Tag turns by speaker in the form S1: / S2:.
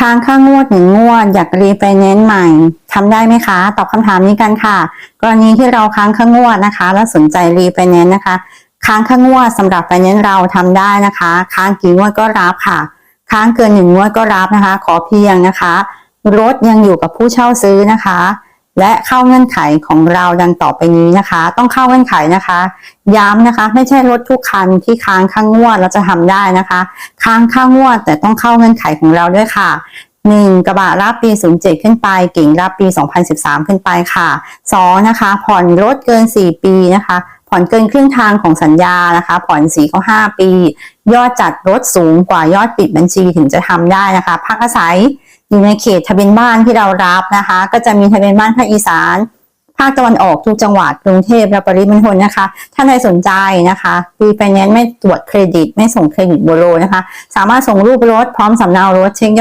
S1: ค้างค่างวดหนึ่งงวด อยากรีไฟแนนซ์ใหม่ทำได้ไหมคะ ตอบคำถามนี้กันค่ะ กรณีที่เราค้างค่างวดนะคะ แล้วสนใจรีไฟแนนซ์นะคะ ค้างค่างวดสำหรับไฟแนนซ์เราทำได้นะคะ ค้างกี่งวดก็รับค่ะ ค้างเกินหนึ่งงวดก็รับนะคะ ขอเพียงนะคะ รถยังอยู่กับผู้เช่าซื้อนะคะ และเข้าเงื่อนไขของเราดังต่อไปนี้นะคะ ต้องเข้าเงื่อนไขนะคะ ย้ำนะคะ ไม่ใช่รถทุกคันที่ค้างค่างวดเราจะทำได้นะคะ ค้างค่างวดแต่ต้องเข้าเงื่อนไขของเราด้วยค่ะ 1. กระบะรับปี 07 ขึ้นไป กิ่งรับปี 2013 ขึ้นไปค่ะ 2. นะคะ ผ่อนรถเกิน 4 ปีนะคะผ่อนเกินครึ่งทางของสัญญานะคะ ผ่อน4ก็5ปี ยอดจัดรถสูงกว่ายอดปิดบัญชีถึงจะทำได้นะคะ พักอาศัย อยู่ในเขตทะเบียนบ้านที่เรารับนะคะ ก็จะมีทะเบียนบ้านภาคอีสาน ภาคตะวันออกทุกจังหวัดกรุงเทพและปริมณฑลนะคะ ถ้าใครสนใจนะคะรีไฟแนนซ์ไม่ตรวจเครดิต ไม่ส่งเครดิตบูโรนะคะ สามารถส่งรูปรถพร้อมสำเนารถเช็คยอด